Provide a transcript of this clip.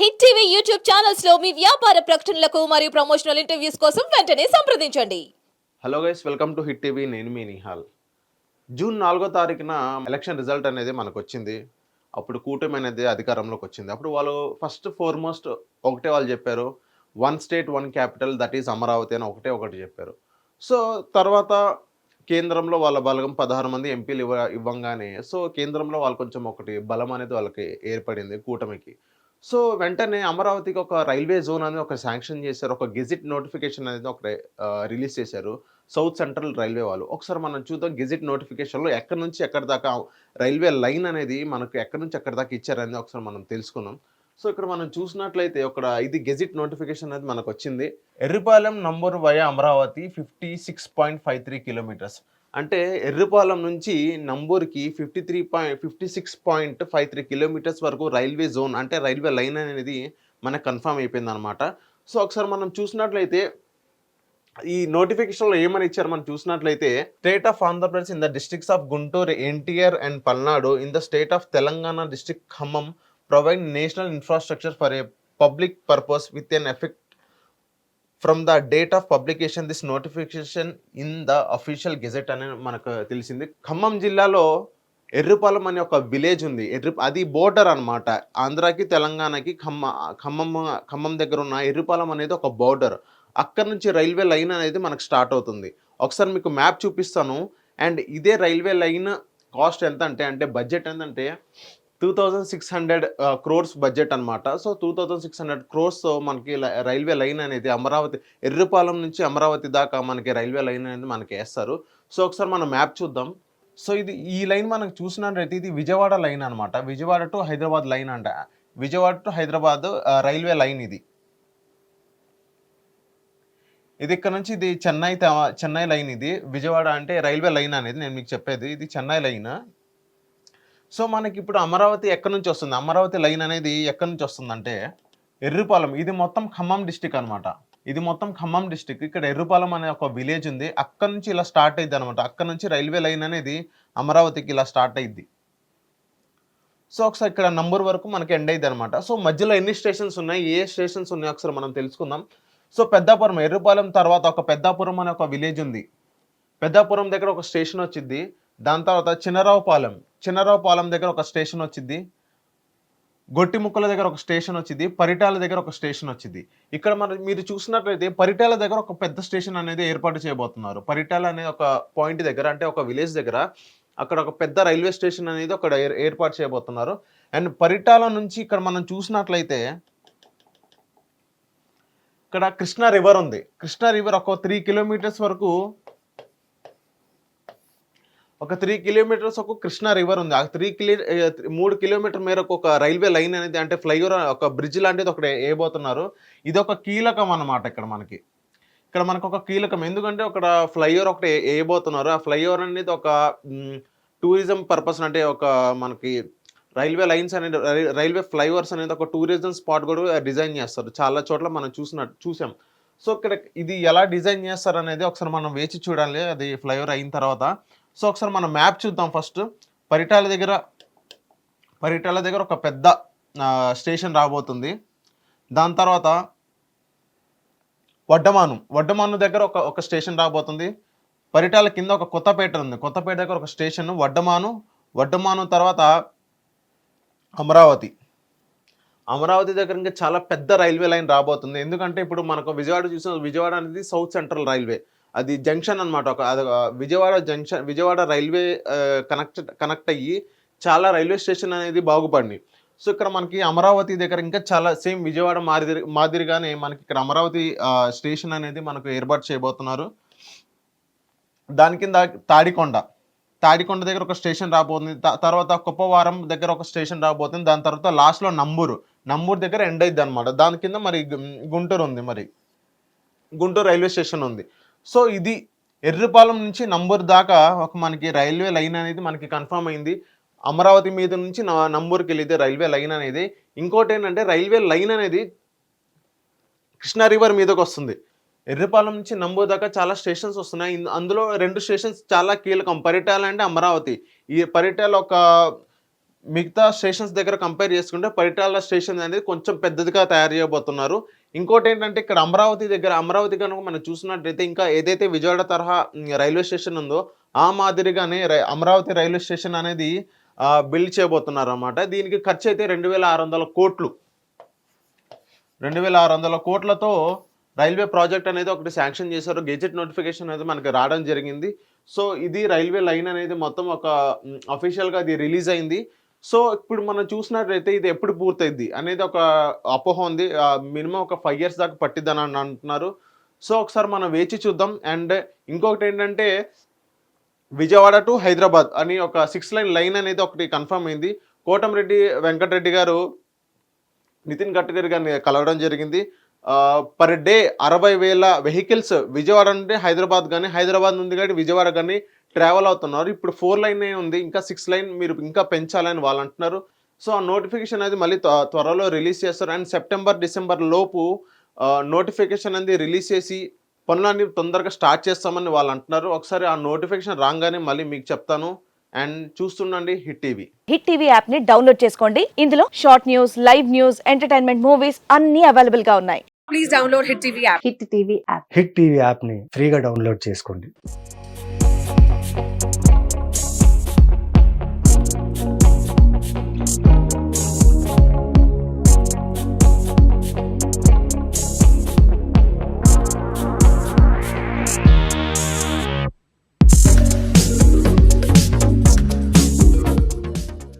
Hit TV YouTube ఛానల్స్లో మీ వ్యాపార ప్రకటనలకు మరియు ప్రమోషనల్ ఇంటర్వ్యూస్ కోసం వెంటనే సంప్రదించండి. Hello guys welcome to Hit TV. నేను మీ నిహాల్. జూన్ నాలుగో తారీఖున ఎలక్షన్ రిజల్ట్ అనేది మనకు వచ్చింది అప్పుడు కూటమి అనేది అధికారంలోకి వచ్చింది. అప్పుడు వాళ్ళు ఫస్ట్ ఫోర్మోస్ట్ ఒకటే వాళ్ళు చెప్పారు. One state one capital that is Amaravati అని ఒకటే ఒకటి చెప్పారు. సో తర్వాత కేంద్రంలో వాళ్ళ బలగం పదహారు మంది ఎంపీలు ఇవ్వ ఇవ్వంగానే సో కేంద్రంలో వాళ్ళు కొంచెం ఒకటి బలం అనేది వాళ్ళకి ఏర్పడింది కూటమికి. సో వెంటనే అమరావతికి ఒక రైల్వే జోన్ అనేది ఒక శాంక్షన్ చేశారు. ఒక గెజిట్ నోటిఫికేషన్ అనేది ఒక రిలీజ్ చేశారు సౌత్ సెంట్రల్ రైల్వే వాళ్ళు. ఒకసారి మనం చూద్దాం గెజిట్ నోటిఫికేషన్లో ఎక్కడి నుంచి ఎక్కడి దాకా రైల్వే లైన్ అనేది మనకు ఎక్కడి నుంచి ఎక్కడి దాకా ఇచ్చారనేది ఒకసారి మనం తెలుసుకుందాం. సో ఇక్కడ మనం చూసినట్లయితే ఇక్కడ ఇది గెజిట్ నోటిఫికేషన్ అనేది మనకు వచ్చింది. Erripalem Nambur via Amaravati fifty six point five three kilometres. అంటే ఎర్రపాలెం నుంచి నంబూర్కి fifty three point fifty six point five three kilometres వరకు రైల్వే జోన్ అంటే రైల్వే లైన్ అనేది మనకు కన్ఫర్మ్ అయిపోయింది అనమాట సో ఒకసారి మనం చూసినట్లయితే ఈ నోటిఫికేషన్లో ఏమని ఇచ్చారు మనం చూసినట్లయితే state of Andhra Pradesh in the districts of Guntur NTR and Palnadu in the state of Telangana district Khammam provide national infrastructure for a public purpose with an effect from the date of publication this notification in the official gazette అని మనకు తెలిసింది. ఖమ్మం జిల్లాలో ఎర్రుపాలెం అనే ఒక village ఉంది. ఎర్రి అది border అనమాట ఆంధ్రాకి తెలంగాణకి ఖమ్మ ఖమ్మం ఖమ్మం దగ్గర ఉన్న ఎర్రుపాలెం అనేది ఒక బోర్డర్ అక్కడ నుంచి రైల్వే లైన్ అనేది మనకు స్టార్ట్ అవుతుంది. ఒకసారి మీకు మ్యాప్ చూపిస్తాను. అండ్ ఇదే రైల్వే లైన్ కాస్ట్ ఎంత అంటే అంటే బడ్జెట్ ఎంతంటే two thousand six hundred crores budget అనమాట so two thousand six hundred క్రోర్స్తో మనకి రైల్వే లైన్ అనేది అమరావతి ఎర్రపాలెం నుంచి అమరావతి దాకా మనకి రైల్వే లైన్ అనేది మనకి వేస్తారు. సో ఒకసారి మనం మ్యాప్ చూద్దాం. సో ఇది ఈ లైన్ మనకు చూసినట్లయితే ఇది విజయవాడ లైన్ అనమాట విజయవాడ టు హైదరాబాద్ లైన్ అంట. Vijayawada to Hyderabad railway line ఇది. ఇది ఇక్కడ నుంచి ఇది చెన్నై చెన్నై లైన్ ఇది. విజయవాడ అంటే రైల్వే లైన్ అనేది నేను మీకు చెప్పేది. ఇది చెన్నై లైన్. సో మనకి ఇప్పుడు అమరావతి ఎక్కడి నుంచి వస్తుంది? అమరావతి లైన్ అనేది ఎక్కడి నుంచి వస్తుందంటే ఎర్రుపాలెం. ఇది మొత్తం ఖమ్మం డిస్టిక్ అనమాట ఇది మొత్తం ఖమ్మం డిస్టిక్. ఇక్కడ ఎర్రుపాలెం అనే ఒక విలేజ్ ఉంది. అక్కడ నుంచి ఇలా స్టార్ట్ అయ్యింది అనమాట అక్కడ నుంచి రైల్వే లైన్ అనేది అమరావతికి ఇలా స్టార్ట్ అయింది సో ఒకసారి ఇక్కడ నంబర్ వరకు మనకి ఎండ్ అయింది అనమాట సో మధ్యలో ఎన్ని స్టేషన్స్ ఉన్నాయి? ఏ స్టేషన్స్ ఉన్నాయి ఒకసారి మనం తెలుసుకుందాం. సో పెద్దాపురం ఎర్రుపాలెం తర్వాత ఒక పెద్దాపురం అనే ఒక విలేజ్ ఉంది. పెద్దాపురం దగ్గర ఒక స్టేషన్ వచ్చింది దాని తర్వాత చిన్నరావుపాలెం. చిన్నరావుపాలెం దగ్గర ఒక స్టేషన్ వచ్చింది. గొట్టిముక్కల దగ్గర ఒక స్టేషన్ వచ్చింది. పరిటాల దగ్గర ఒక స్టేషన్ వచ్చింది. ఇక్కడ మనం మీరు చూసినట్లయితే పరిటాల దగ్గర ఒక పెద్ద స్టేషన్ అనేది ఏర్పాటు చేయబోతున్నారు. పరిటాల అనేది ఒక పాయింట్ దగ్గర అంటే ఒక విలేజ్ దగ్గర అక్కడ ఒక పెద్ద రైల్వే స్టేషన్ అనేది ఒక ఏర్- ఏర్పాటు చేయబోతున్నారు. అండ్ పరిటాల నుంచి ఇక్కడ మనం చూసినట్లయితే ఇక్కడ కృష్ణా రివర్ ఉంది. కృష్ణా రివర్ ఒక త్రీ కిలోమీటర్స్ వరకు ఒక త్రీ కిలోమీటర్స్ ఒక కృష్ణా రివర్ ఉంది. ఆ త్రీ కిలో మూడు కిలోమీటర్ మేరకు ఒక రైల్వే లైన్ అనేది అంటే ఫ్లైఓవర్ ఒక బ్రిడ్జ్ లాంటిది ఒకటి వేయబోతున్నారు. ఇది ఒక కీలకం అన్నమాట ఇక్కడ మనకి. ఇక్కడ మనకు ఒక కీలకం. ఎందుకంటే ఒక ఫ్లైఓవర్ ఒకటి వేయబోతున్నారు. ఆ ఫ్లైఓవర్ అనేది ఒక టూరిజం పర్పస్ అంటే ఒక మనకి రైల్వే లైన్స్ అనేది రైల్వే ఫ్లైఓవర్స్ అనేది ఒక టూరిజం స్పాట్ కూడా డిజైన్ చేస్తారు. చాలా చోట్ల మనం చూసిన చూసాం. సో ఇక్కడ ఇది ఎలా డిజైన్ చేస్తారు అనేది ఒకసారి మనం వేచి చూడాలి. అది ఫ్లైఓవర్ అయిన తర్వాత. సో ఒకసారి మనం మ్యాప్ చూద్దాం ఫస్ట్. పరిటాల దగ్గర పరిటాల దగ్గర ఒక పెద్ద స్టేషన్ రాబోతుంది. దాని తర్వాత వడ్డమాను. వడ్డమాను దగ్గర ఒక ఒక స్టేషన్ రాబోతుంది. పరిటాల కింద ఒక కొత్తపేట ఉంది. కొత్తపేట దగ్గర ఒక స్టేషన్ వడ్డమాను. వడ్డమాను తర్వాత అమరావతి. అమరావతి దగ్గర ఇంకా చాలా పెద్ద రైల్వే లైన్ రాబోతుంది. ఎందుకంటే ఇప్పుడు మనకు విజయవాడ చూసిన విజయవాడ అనేది సౌత్ సెంట్రల్ రైల్వే. అది జంక్షన్ అనమాట ఒక అది Vijayawada junction Vijayawada railway connect connect అయ్యి చాలా రైల్వే స్టేషన్ అనేది బాగుపడినాయి సో ఇక్కడ మనకి అమరావతి దగ్గర ఇంకా చాలా సేమ్ విజయవాడ మాదిరి మాదిరిగానే మనకి ఇక్కడ అమరావతి స్టేషన్ అనేది మనకు ఏర్పాటు చేయబోతున్నారు. దాని కింద తాడికొండ. తాడికొండ దగ్గర ఒక స్టేషన్ రాబోతుంది. తర్వాత కుప్పవారం దగ్గర ఒక స్టేషన్ రాబోతుంది. దాని తర్వాత లాస్ట్లో నంబూరు. నంబూరు దగ్గర ఎండ్ అయింది అనమాట దాని కింద మరి గుంటూరు ఉంది మరి. గుంటూరు రైల్వే స్టేషన్ ఉంది. సో ఇది ఎర్రపాలెం నుంచి నంబూరు దాకా ఒక మనకి రైల్వే లైన్ అనేది మనకి కన్ఫర్మ్ అయింది. అమరావతి మీద నుంచి నా నంబూరుకి వెళ్ళితే రైల్వే లైన్ అనేది. ఇంకోటి ఏంటంటే రైల్వే లైన్ అనేది కృష్ణా రివర్ మీదకి వస్తుంది. ఎర్రపాలెం నుంచి నంబూరు దాకా చాలా స్టేషన్స్ వస్తున్నాయి. అందులో రెండు స్టేషన్స్ చాలా కీలకం. పరిటాల అంటే అమరావతి. ఈ పరిటాల ఒక మిగతా స్టేషన్స్ దగ్గర కంపేర్ చేసుకుంటే పరిటాల స్టేషన్ అనేది కొంచెం పెద్దదిగా తయారు చేయబోతున్నారు. ఇంకోటి ఏంటంటే ఇక్కడ అమరావతి దగ్గర అమరావతి కనుక మనం చూసినట్టయితే ఇంకా ఏదైతే విజయవాడ తరహా రైల్వే స్టేషన్ ఉందో ఆ మాదిరిగానే రై- అమరావతి రైల్వే స్టేషన్ అనేది బిల్డ్ చేయబోతున్నారు అన్నమాట దీనికి ఖర్చు అయితే రెండు వేల ఆరు వందల కోట్లు. రెండు వేల ఆరు వందల కోట్లతో రైల్వే ప్రాజెక్ట్ అనేది ఒకటి శాంక్షన్ చేశారు. గెజెట్ నోటిఫికేషన్ అనేది మనకి రావడం జరిగింది. సో ఇది రైల్వే లైన్ అనేది మొత్తం ఒక అఫీషియల్గా అది రిలీజ్ అయింది. సో ఇప్పుడు మనం చూసినట్లయితే ఇది ఎప్పుడు పూర్తయింది అనేది ఒక అపోహ ఉంది. మినిమం ఒక ఫైవ్ ఇయర్స్ దాకా పట్టిద్దని అని అంటున్నారు. సో ఒకసారి మనం వేచి చూద్దాం. అండ్ ఇంకొకటి ఏంటంటే విజయవాడ టు హైదరాబాద్ అని ఒక సిక్స్ లైన్ లైన్ అనేది ఒకటి కన్ఫర్మ్ అయింది. కోటంరెడ్డి వెంకటరెడ్డి గారు నితిన్ గడ్కరీ గారిని కలవడం జరిగింది. పర్ డే అరవై వేల వెహికల్స్ విజయవాడ నుండి హైదరాబాద్ కానీ హైదరాబాద్ నుండి కానీ విజయవాడ కానీ ట్రావెల్ అవుతున్నారు. ఇప్పుడు ఫోర్ లైన్ ఉంది. ఇంకా సిక్స్ లైన్ మీరు ఇంకా పెంచాలని వాళ్ళు అంటున్నారు. సో ఆ నోటిఫికేషన్ అనేది మళ్ళీ త్వ- త్వరలో రిలీజ్ చేస్తారు. అండ్ సెప్టెంబర్ డిసెంబర్ లోపు నోటిఫికేషన్ అనేది రిలీజ్ చేసి పనులన్నీ తొందరగా స్టార్ట్ చేస్తామని వాళ్ళు అంటున్నారు. ఒకసారి ఆ నోటిఫికేషన్ రాగానే మళ్ళీ మీకు చెప్తాను. అండ్ చూస్తుండండి హిట్ టీవీ. హిట్ టీవీ యాప్ని డౌన్లోడ్ చేసుకోండి. ఇందులో short news live news entertainment movies అన్ని అవైలబుల్గా ఉన్నాయి. please download Hit TV app. Hit TV app. Hit TV యాప్ని ఫ్రీగా డౌన్లోడ్ చేసుకోండి.